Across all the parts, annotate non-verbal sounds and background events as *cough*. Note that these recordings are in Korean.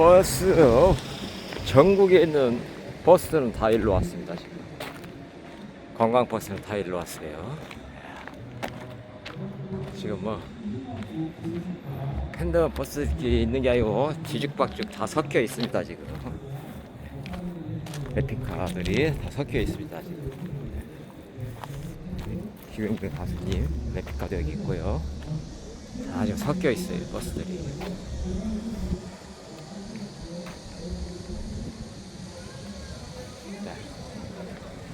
버스 전국에 있는 버스들은 다 일로 왔습니다 지금. 관광 버스는 다 일로 왔어요. 지금 뭐 팬더 버스들이 있는 게 아니고 뒤죽박죽 다 섞여 있습니다 지금. 레피카들이 다 섞여 있습니다 지금. 김용빈 가수님 레피카도 여기 있고요. 다 지금 섞여 있어요 버스들이 네.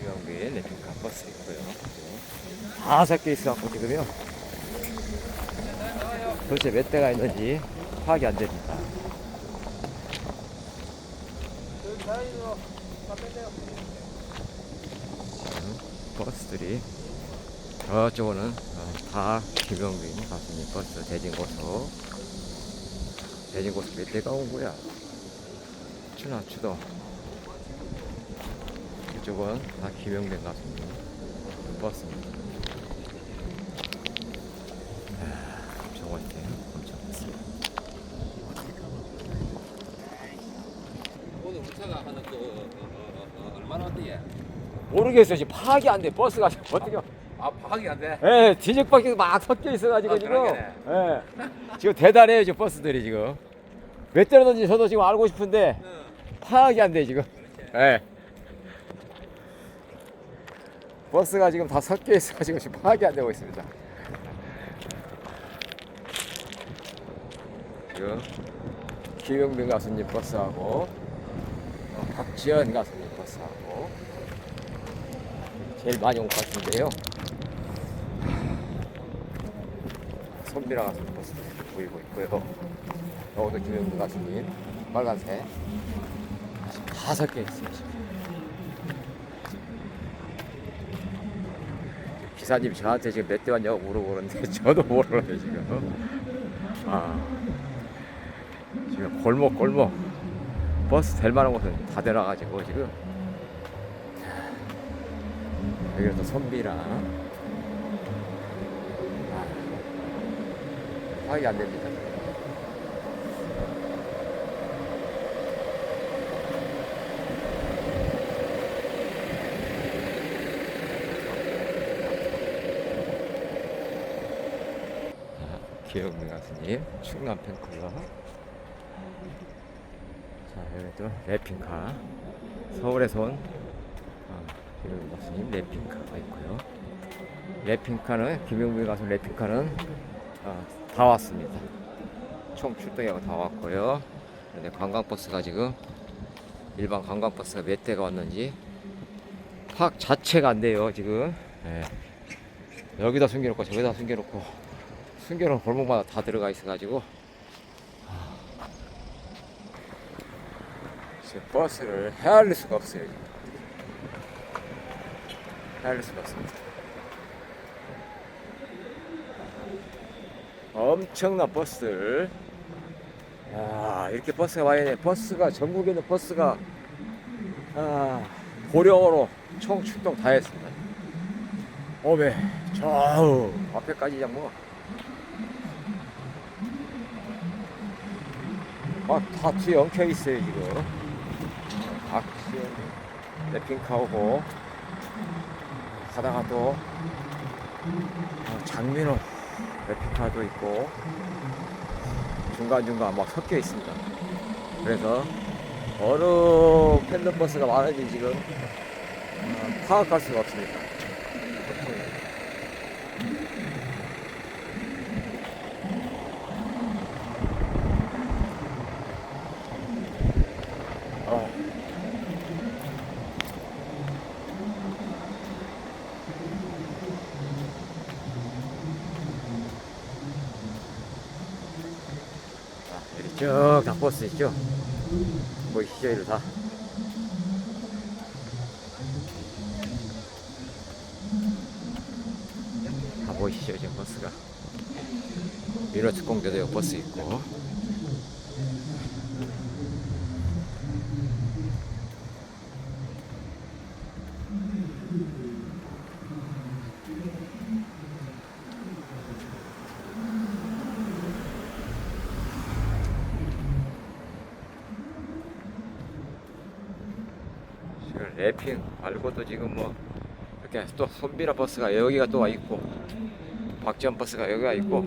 김영빈 레핑카 버스 있고요. 다 섞여 있어갖고 지금요. 도대체 몇 대가 있는지 파악이 안 됩니다. 버스들이 저쪽은 어, 다 김영빈 가수님 버스 대진고속 대진고속 몇 대가 온 거야? 추나 추도 이쪽은 다 김영빈 가수님 엄청. 오늘 우차가 하는 그 어, 어, 어, 얼마나 어때요? 모르겠어요. 지금 파악이 안 돼. 버스가 *laughs* 어떻게? 아 파악이 안 돼? 예, 뒤죽박죽 막 섞여 있어가지고 아, 지금. 그러게네. 예, 지금 대단해요. 지금 버스들이 지금. 몇 대라든지 저도 지금 알고 싶은데 파악이 안 돼 지금. 예. 버스가 지금 다 섞여 있어가지고 지금 파악이 안 되고 있습니다. 지금 김영빈 가수님 버스하고 어, 박지현 가수님 버스하고 제일 많이 온 것 같은데요. 손미라 가수님 버스 보이고 있고요. 여기도 김영빈 가수님 빨간색 다 섞여. 지금. 기사님 저한테 지금 몇 대 왔냐고 물어보는데 *laughs* 저도 모르는 지금. 아. 지금 골목 골목. 버스 될 만한 곳은 다 들어가지고 지금. 여기는 또 선비랑. 아, 파악이 안 됩니다. 기영민 가수님 충남 팬클럽. 자 여기 또 래핑카. 서울에서 온 어, 기영민 가수님 래핑카가 있고요. 래핑카는 김영민 가수 래핑카는 어, 다 왔습니다. 총 출동하고 다 왔고요. 그런데 관광버스가 지금 일반 관광버스가 몇 대가 왔는지 파악 자체가 안 돼요 지금. 예. 여기다 숨겨놓고 저기다 숨겨놓고 숨겨놓은 골목마다 다 들어가 있어가지고 지금 버스를 헤아릴 수가 없어요. 헤아릴 수가 없습니다. 엄청난 버스들. 야, 이렇게 버스가 와야 돼. 버스가 전국에 있는 버스가 아, 고령으로 총 출동 다 했습니다. 어메, 저 앞에까지 그냥 뭐 막다 뒤에 엉켜 있어요 지금. 박지원 래핑카 오고. 가다가 또. 어, 장민호 래핑카도 있고. 중간 중간 막 섞여 있습니다. 그래서 어느 팬덤 버스가 많은지 지금 어, 파악할 수가 없습니다 쭉 다 버스 있죠? 보이시죠? 뭐 이로 다. 다 보이시죠? 지금 버스가. 미러축공대도 버스 있고. 래핑 말고도 지금 뭐 이렇게 또 손비라 버스가 여기가 또 와 있고 박지원 버스가 여기가 있고.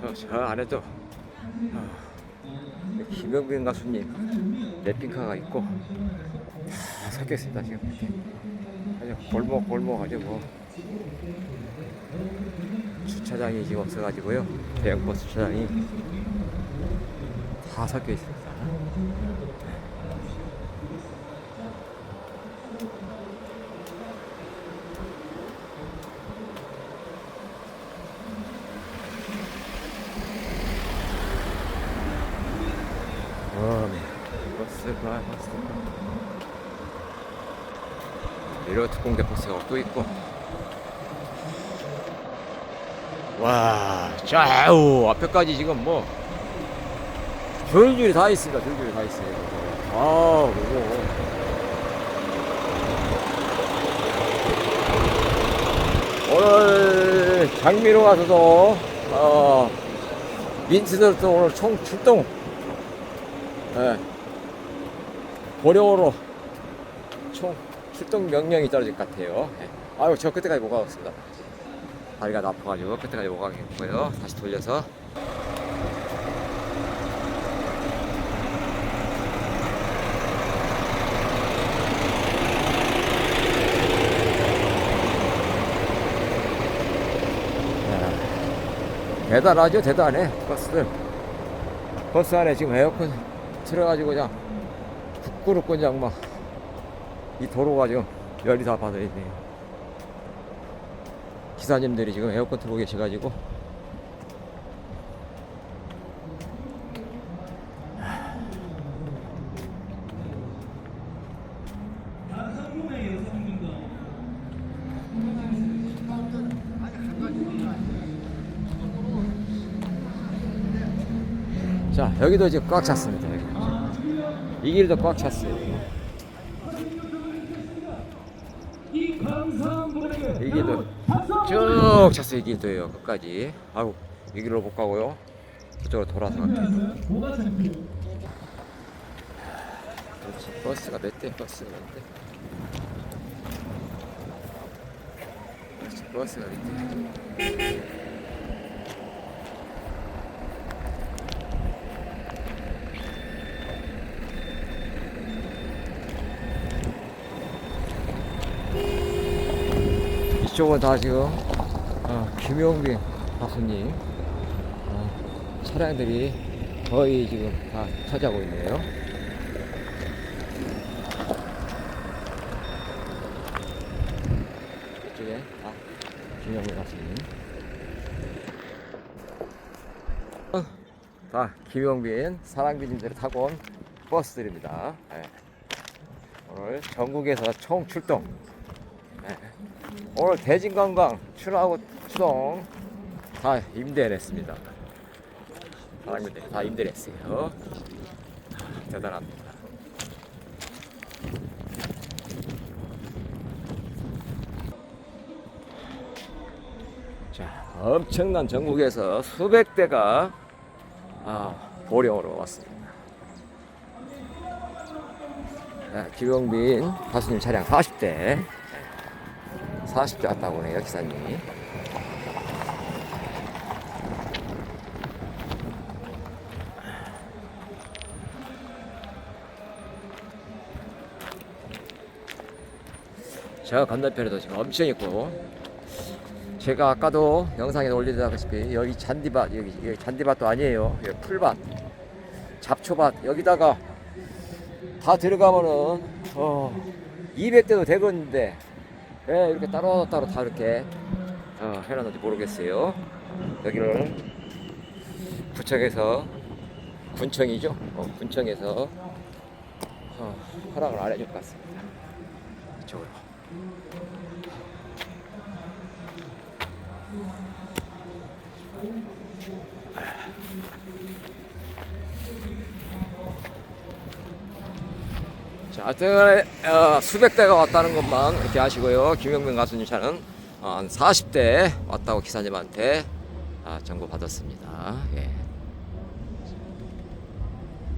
저, 저 안에도 아, 김영빈 가수님 래핑카가 있고. 다 섞여 있습니다 지금. 이렇게 아주 골목 골목 아주 뭐 주차장이 지금 없어가지고요. 대형 버스 주차장이 다 섞여 있습니다. 이런 특공대 버스가 또 있고 와, 좌우 앞에까지 지금 뭐 줄줄이 다 있습니다. 줄줄이 다 있어요. 아, 그거. 오늘 장미로 가서도 어, 민트들도 오늘 총 출동. 예. 보령으로 총 출동 명령이 떨어질 것 같아요. 예. 아유, 저 끝에까지 못 가겠습니다. 다리가 아파가지고 끝에까지 못 가겠고요. 다시 돌려서 야, 대단하죠, 대단해 버스들. 버스 안에 지금 에어컨 틀어가지고 그냥 부끄럽고 그냥 막 이 도로가 지금 열이 다 받아 있네요. 기사님들이 지금 에어컨 틀고 계셔가지고 자 여기도 지금 꽉 찼습니다 여기. 이 길도 꽉 찼어요 이 길도 쭉 찼어요 이 길도요 끝까지. 아이고 이 길로 못 가고요. 저쪽으로 돌아서. 그렇지 버스가 몇대 버스가 몇대? 버스가 몇대 이쪽은 다 지금 어, 김용빈 박수님 어, 차량들이 거의 지금 다 차지하고 있네요. 이쪽에 다 김용빈 박수님. 어, 다 김용빈 사랑비님들이 타고 온 버스들입니다. 예. 오늘 전국에서 총 출동. 예. 오늘 대진관광 출하고 추동 다 임대했습니다. 사람들 다 임대했어요. 대단합니다. 자, 엄청난 전국에서 수백 대가 아, 보령으로 왔습니다. 자, 김용빈 가수님 차량 40대 40대 왔다고 하네요, 기사님이. 저 건너편에도 지금 엄청 있고, 제가 아까도 영상에 올리다시피 여기 잔디밭, 여기, 여기 잔디밭도 아니에요. 여기 풀밭, 잡초밭, 여기다가 다 들어가면은, 어, 200대도 되겠는데, 왜 이렇게 따로 따로 다 이렇게 어, 해놨는지 모르겠어요. 여기는 구청에서 군청이죠. 어, 군청에서 어, 허락을 안 해줄 것 같습니다. 이쪽으로. 자, 하여튼 어, 수백 대가 왔다는 것만 이렇게 아시고요. 김영민 가수님 차는 어, 한 40대 왔다고 기사님한테 아, 정보 받았습니다. 예.